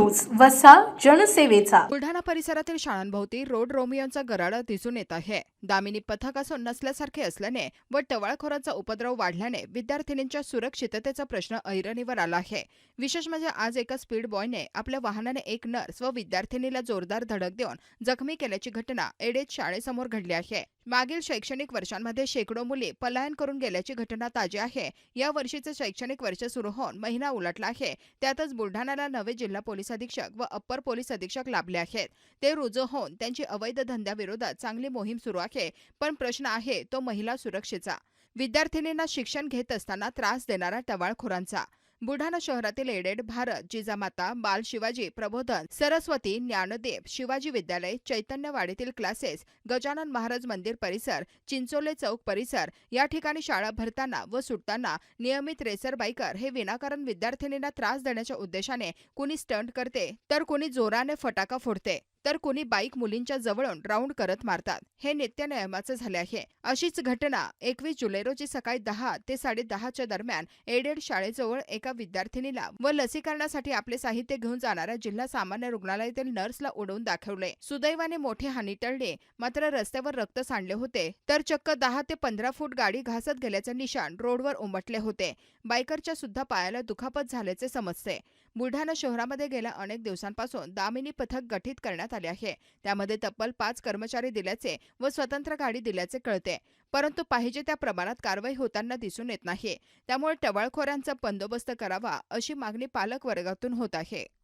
News वसा जनसेवेचा. बुलढाणा परिसरातील शाळांभोवती रोड रोमियोंचा गराडा दिसून येत आहे. दामिनी पथक असून नसल्यासारखे असल्याने व टवाळखोरांचा उपद्रव वाढल्याने विद्यार्थिनींच्या सुरक्षिततेचा प्रश्न ऐरणीवर आला आहे. विशेष म्हणजे आज एका स्पीड बॉयने आपल्या वाहनाने एक नर्स व विद्यार्थिनीला जोरदार धडक देऊन जखमी केल्याची घटना एडेत शाळेसमोर घडली आहे. मागील शैक्षणिक वर्षांमध्ये शेकडो मुली पलायन करून गेल्याची घटना ताजी आहे. या वर्षीचं शैक्षणिक वर्ष सुरू होऊन महिना उलटला आहे. त्यातच बुलढाण्याला नवे जिल्हा पोलीस अधीक्षक व अप्पर पोलीस अधीक्षक लाभले आहेत. ते रुजू होऊन त्यांची अवैध धंद्याविरोधात चांगली मोहीम सुरू आहे. पण प्रश्न आहे तो महिला सुरक्षेचा. विद्यार्थिनींना शिक्षण घेत असताना त्रास देणारा टवाळखोरांचा. बुलढाणा शहरातील एडेड भारत जिजामाता बाल शिवाजी प्रबोधन सरस्वती ज्ञानदेव शिवाजी विद्यालय चैतन्यवाडीतील क्लासेस गजानन महाराज मंदिर परिसर चिंचोले चौक परिसर या ठिकाणी शाळा भरताना व सुटताना नियमित रेसर बाईकर हे विनाकारण विद्यार्थिनींना त्रास देण्याच्या उद्देशाने कुणी स्टंट करते तर कुणी जोराने फटाका फोडते. तर कुणी बाईक मुलींच्या जवळून राऊंड करत मारतात. हे नित्य नियमाचं झाले आहे. अशीच घटना एकवीस जुलै रोजी सकाळी दहा ते साडे दहाच्या दरम्यान एडेड शाळेजवळ एका विद्यार्थिनीला व लसीकरणासाठी आपले साहित्य घेऊन जाणाऱ्या जिल्हा सामान्य रुग्णालयातील नर्सला उडवून दाखवले. सुदैवाने मोठी हानी टळली. मात्र रस्त्यावर रक्त सांडले होते. तर चक्क दहा ते पंधरा फूट गाडी घासत गेल्याचे निशाण रोडवर उमटले होते. बायकरच्या सुद्धा पायाला दुखापत झाल्याचे समजते. बुलढाणा शहरामध्ये गेल्या अनेक दिवसांपासून दामिनी पथक गठीत करण्यात करण्यात आले आहे. त्यामध्ये तब्बल पाच कर्मचारी दिल्याचे व स्वतंत्र गाडी दिल्याचे कळते. परंतु पाहिजे त्या प्रमाणात कारवाई होताना दिसून येत नाही. त्यामुळे टवाळखोरांचा बंदोबस्त करावा अशी मागणी पालक वर्गातून होत आहे.